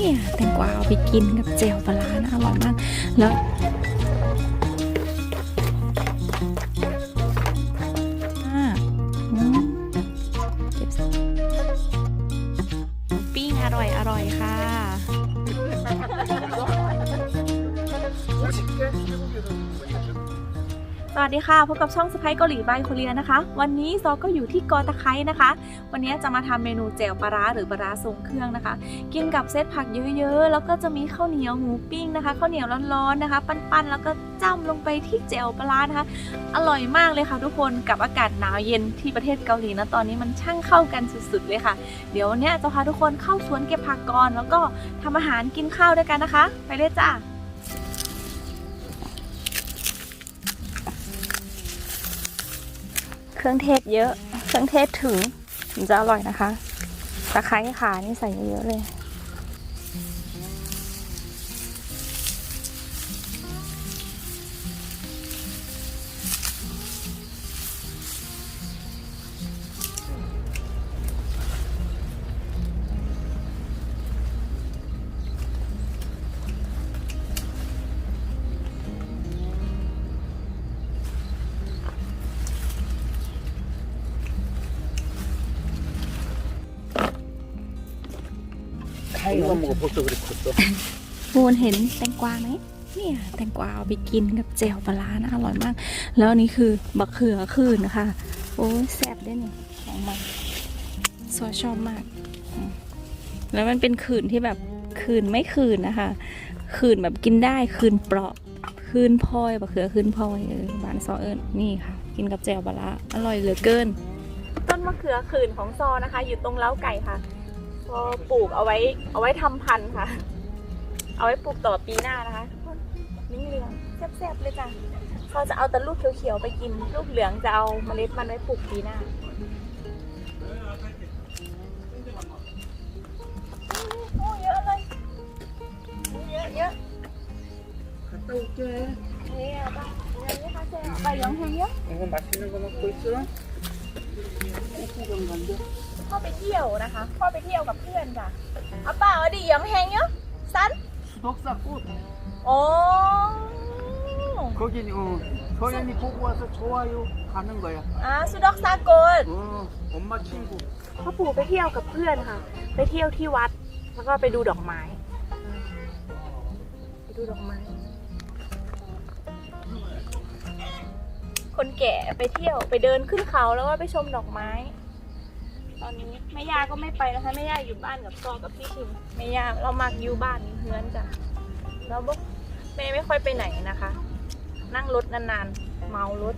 เนี่ยแตงกวาเอาไปกินกับเจลปลาร้านะอร่อยมากแล้วอ่าอืมเก็บปิ้งอร่อยอร่อยค่ะ สวัสดีค่ะ พบกับช่องสไปเกาหลีบายโคเรียนะคะ วันนี้ซอก็อยู่ที่กอตะไคร้นะคะ วันนี้จะมาทำเมนูแจ่วปลาร้าหรือปลาร้าทรงเครื่องนะคะ กินกับเซตผักเยอะๆ แล้วก็จะมีข้าวเหนียวหมูปิ้งนะคะข้าวเหนียวร้อนๆนะคะ ปั้นๆแล้วก็จ้ำลงไปที่แจ่วปลาร้านะคะ อร่อยมากเลยค่ะทุกคนกับอากาศหนาวเย็นที่ประเทศเกาหลีนะตอนนี้มันช่างเข้ากันสุดๆเลยค่ะ เดี๋ยววันเนี้ยจะพาทุกคนเข้าสวนเก็บผักก่อนแล้วก็ทำอาหารกินข้าวด้วยกันนะคะ ไปเลยจ้า เครื่องเทศเยอะ เครื่องเทศถึงถึงจะอร่อยนะคะ ตะไคร้ขานี่ใส่เยอะเลย 이거 먹어 벌써 그렇게 컸어. ปูนเห็นแตงกวาไหมเนี่ยแตงกวาเอาไปกินกับเจลปลาร้านะอร่อยมาก แล้วอันนี้คือบักเขือคืนนะคะ โอ้ยแซ่บด้วยนี่ของมันซอชอบมากอืมแล้วมันเป็นขืนที่แบบขืนไม่ขืนนะคะขืนแบบกินได้ขืนเปราะขืนพลอยบักเขือขืนพลอยเออบานซอเอิญนี่ค่ะ กินกับแจวปลาร้าอร่อยเหลือเกิน ต้นมะเขือขืนของซอนะคะ อยู่ตรงเล้าไก่ค่ะ ก็ปลูกเอาไว้เอาไว้ทำพันธุ์ค่ะ เอาไว้ปลูกต่อปีหน้านะคะนิ่งเหลืองแซ่บๆเลยจ้ะเขาจะเอาแต่ลูกเขียวๆไปกิน ลูกเหลืองจะเอาเมล็ดมันไว้ปลูกปีหน้าโอ้เยอะเลยเยอะเยอะตูเจ้าเงี้ยเจ๊ไปยังไงเยอะอร่นั่มายซะไม่กนกัย พ่อไปเที่ยวนะคะพ่อไปเที่ยวกับเพื่อนจ้ะเอาเปล่าเอาดิยองแฮงเยอะสัน 수덕사 꽃. โอ้ 거기 어, 서연이 보고 와서 좋아요 가는 거야. อ่าสุดอกซากล 어, 엄마 친구. พ่อปู่ไปเที่ยวกับเพื่อนค่ะ ไปเที่ยวที่วัด แล้วก็ไปดูดอกไม้ ไปดูดอกไม้ คนแก่ไปเที่ยวไปเดินขึ้นเขาแล้วก็ไปชมดอกไม้ ตอนนี้แม่ย่าก็ไม่ไปนะคะแม่ย่าอยู่บ้านกับซอกับพี่ชิมแม่ย่าเรามักอยู่บ้านเพื่อนจ้ะแล้วบอกแม่ไม่ค่อยไปไหนนะคะ นั่งรถนานๆ เมารถ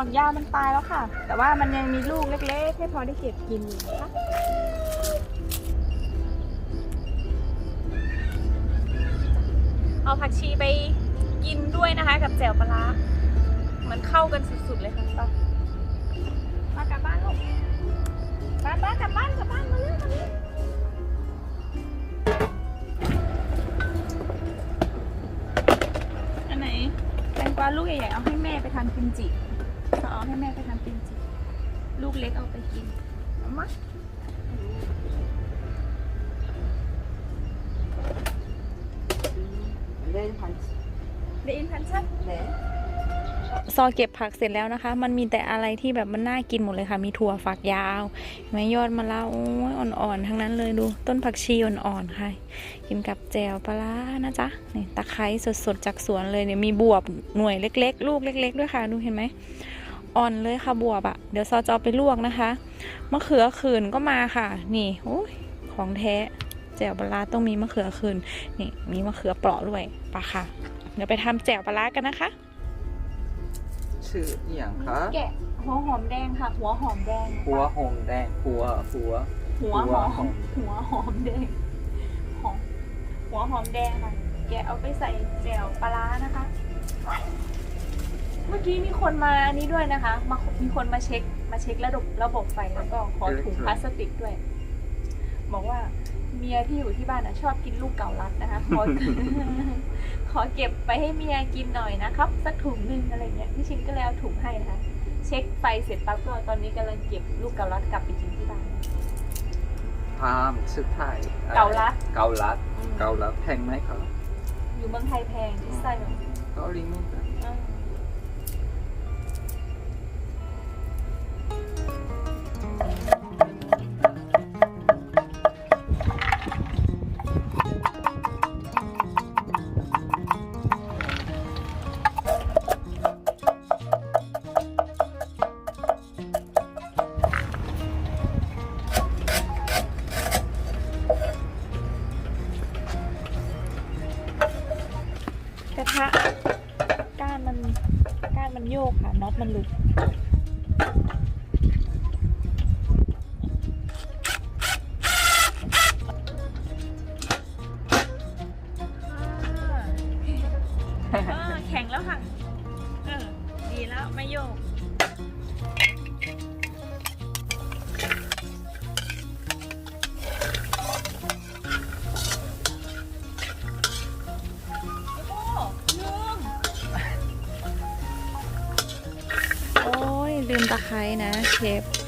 ฝักยาวมันตายแล้วค่ะ แต่ว่ามันยังมีลูกเล็กๆ ให้พอได้เก็บกินอยู่นะคะเอาผักชีไปกินด้วยนะคะ กับแจ่วปลาร้ามันเข้ากันสุดๆเลยค่ะป้ามากลับบ้านลูกป้าป้ากลับบ้านกลับบ้านมาเร็วมาเร็วอันไหนแตงกวาลูกใหญ่ๆเอาให้แม่ไปทำกิมจิ จะเอาให้แม่ไปทำเป็นจิลูกเล็กเอาไปกินมาเล่นพันชซอเก็บผักเสร็จแล้วนะคะ มันมีแต่อะไรที่แบบมันน่ากินหมดเลยค่ะ มีถั่วฝักยาวไม้ยอดมะละอ่อนๆ ทั้งนั้นเลยดู ต้นผักชีอ่อนๆ ค่ะ กินกับแจวปลานะจ๊ะ นี่ตะไคร้สดๆ จากสวนเลยเนี่ย มีบวบหน่วยเล็กๆ ลูกเล็ก ๆ ด้วยค่ะ ดูเห็นไหม อ่อนเลยค่ะบวบอะเดี๋ยวซอจะเอาไปลวกนะคะมะเขือขื่นก็มาค่ะ นี่โอ้ยของแท้แจ่วปลาต้องมีมะเขือขื่นนี่มีมะเขือเปราะด้วยปะค่ะ เดี๋ยวไปทำแจ่วปลากันนะคะชื่ออย่างคะแกะหัวหอมแดงค่ะ หัวหอมแดงหัวหอมแดงหัวหัว หัวหอมหัวหอมแดงหอมหัวหอมแดงค่ะแกะเอาไปใส่แจ่วปลานะคะ เมื่อกี้มีคนมาอันนี้ด้วยนะคะมามีคนมาเช็ค มาเช็คระบบระบบไฟแล้วก็ขอถุงพลาสติกด้วย บอกว่าเมียที่อยู่ที่บ้านนะชอบกินลูกเกาลัดนะคะ ขอขอเก็บไปให้เมียกินหน่อยนะครับ สักถุงหนึงอะไรเงี้ยพี่ชินก็เลยเอาถุงให้นะคะเช็คไฟเสร็จปั๊บก็ตอนนี้กำลังเก็บลูกเกาลัดกลับไปกินที่บ้านพามสุดท้ายเกาลัดเกาลัดอืมเกาลัดแพงไหมครับอยู่เมืองไทยแพงที่ไส้แบบเกาหลีนู่นนะอืมก ร้นะ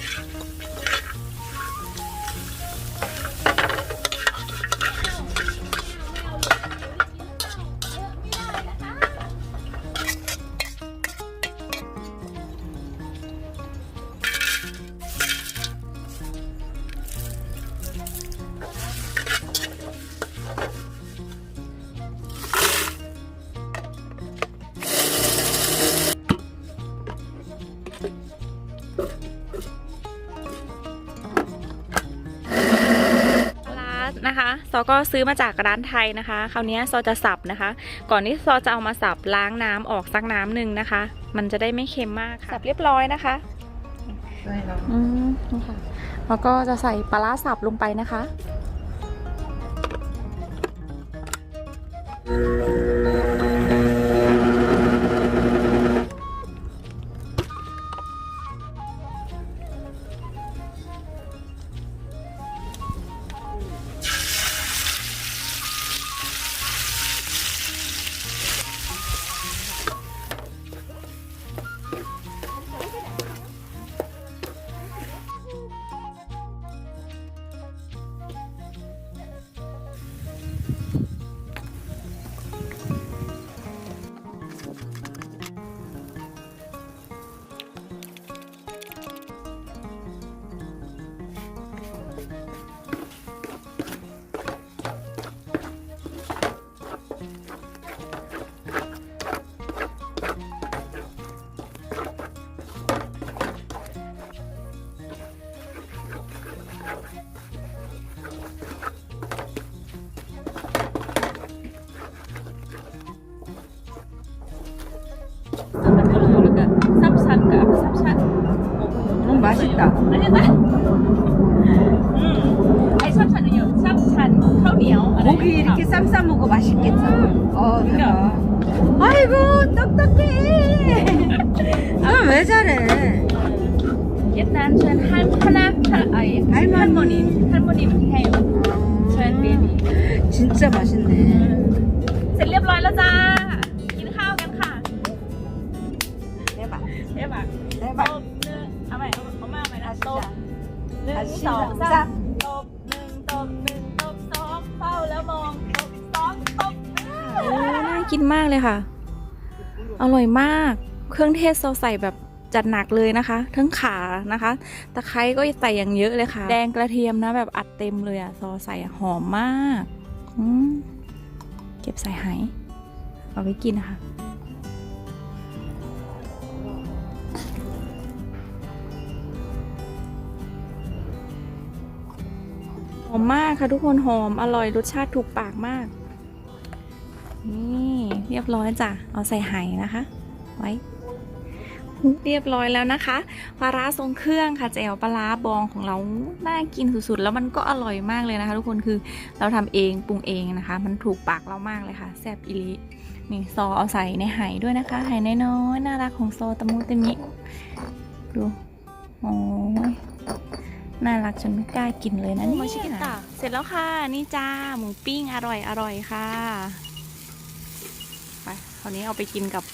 นะคะซอก็ซื้อมาจากร้านไทยนะคะ คราวนี้ซอจะสับนะคะ ก่อนที่ซอจะเอามาสับล้างน้ำออกสักน้ำหนึ่งนะคะ มันจะได้ไม่เค็มมากค่ะสับเรียบร้อยนะคะได้แล้วอืมนี่ค่ะแล้วก็จะใส่ปลาสับลงไปนะคะ 음 아니 쌉쌀은요 쌉쌀 ข้าวเหนียวอะไร 고기 이렇게 쌈 싸 먹어 맛있겠어. 어, 그러니까. 대박. 아이고, 똑똑해. 아, 왜 잘해? 옛날 전 한, 하나, 하, 아니, 할머니. 할머님, 할머님 해요. 전 베이비. 진짜 맛있네. เสร็จเรียบร้อยแล้วจ้า กินข้าวกันค่ะ 대박. เรียบร้อยต 대박. นสองสามตบหนึ่งตบหนึ่งตบสองเฝ้าแล้วมองตบสองตบหนึ่งอ้น่ากินมากเลยค่ะ อร่อยมาก เครื่องเทศซอสใส่แบบจัดหนักเลยนะคะ ทั้งขานะคะ ตะไคร้ก็ใส่อย่างเยอะเลยค่ะ แดงกระเทียมนะแบบอัดเต็มเลยอะซอสใส่หอมมาก เก็บใส่หายเอาไว้กินนะคะ อมมากค่ะทุกคนหอมอร่อยรสชาติถูกปากมาก นี่เรียบร้อยจ้ะ เอาใส่ไหนะคะ ไว้ เรียบร้อยแล้วนะคะปลาร้าทรงเครื่องค่ะแจ่วปลาร้าบองของเราน่ากินสุดๆ แล้วมันก็อร่อยมากเลยนะคะ ทุกคนคือเราทำเองปรุงเองนะคะ มันถูกปากเรามากเลยค่ะแซ่บอิลินี่ซอเอาใส่ในไหด้วยนะคะไหน้อยๆน่ารักของโซตะมุตะมิดูโอ้ย น่ารักจนไม่กล้ากินเลยนะนี่ชิกิตะเสร็จแล้วค่ะ นี่จ้าหมูปิ้งอร่อยอร่อยค่ะ ไปคราวนี้เอาไปกินกับ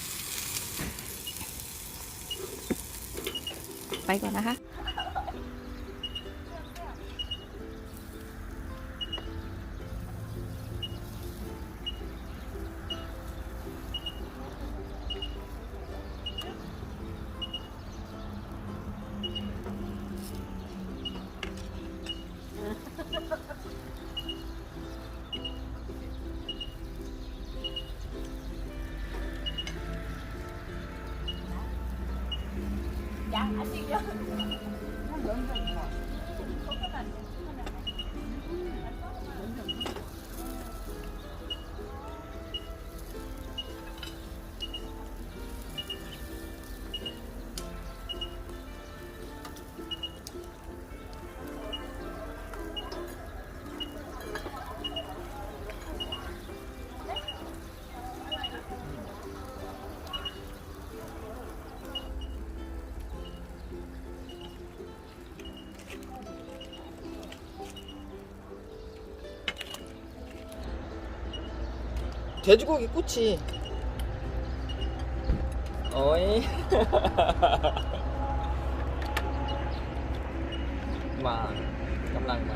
ไปก่อนนะคะ 还是热，那冷。 돼지고기 꼬치. 어이. 마, 깜랑 마.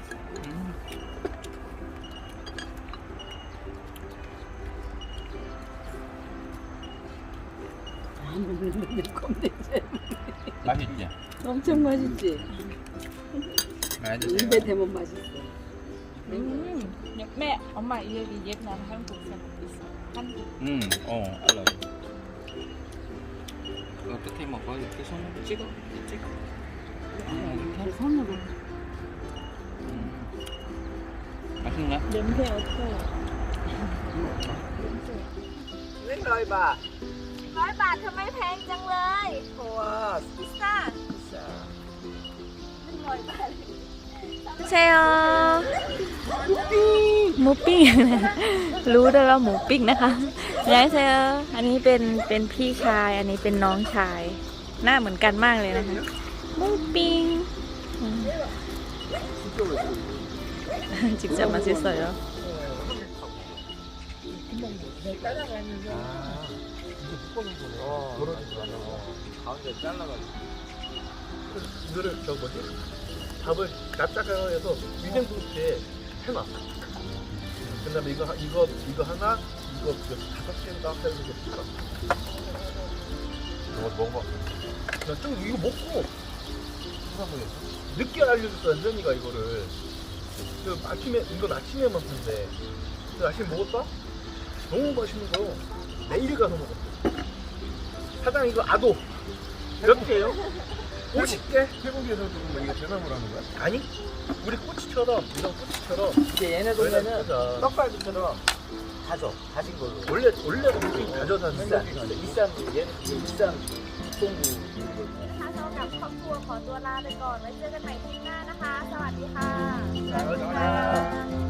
엄청 맛있지? 맛있어요. 입에 대면 맛있어. 음, mẹ, 엄마 여기 옛날 한국 사람 있어. 한국. 음, 어, 알아. 이거 어떻게 먹어? 이렇게 손으로 찍어? 찍어. 음, 이렇게? 손으로. 음. 맛있나? 냄새 없어요. หนึ่งร้อยบาท ร้อยบาททำไมแพงจังเลย เพราะว่า พิ ส เซลหมูปิ้ง รู้ด้วยว่าหมูปิ้งนะคะยายเซลอันนี้เป็นเป็นพี่ชาย อันนี้เป็นน้องชาย หน้าเหมือนกันมากเลยนะคะหมูปิ้งอืม 직접 맛있어요. 어, 가운데 잘라가지고. 이거를 저 뭐지? 밥을 납작하게 해서 위생도시에 해놔. 그 다음에 이거 하- 이거 이거 하나 이거 그 다섯 개인가 해서 이렇게 볶아. 이거 먹어봐. 나좀 이거 먹고 늦게 알려줬어 현이가 이거를. 그 아침에 이건 아침에만 판대. 그 아침 에 먹었다? 너무 맛있는 거. 내일 가서 먹었어. 사장 이거 아도 몇 개요? 50개? 태국에서도 이게 대나무로 하는 거야? 아니 우리 꼬치처럼 이런 꼬치처럼 이게 얘네 동네는 원래 떡갈비처럼 다져, 다진 걸로. 원래 원래 우리 다져서 비싼, 하는 거 비싼, 얘는 비싼 동부. ถ้าเท่ากับครอบครัวขอตัวลาไปก่อน ไว้เจอกันใหม่คลิปหน้านะคะ สวัสดีค่ะ 자, 자, 자.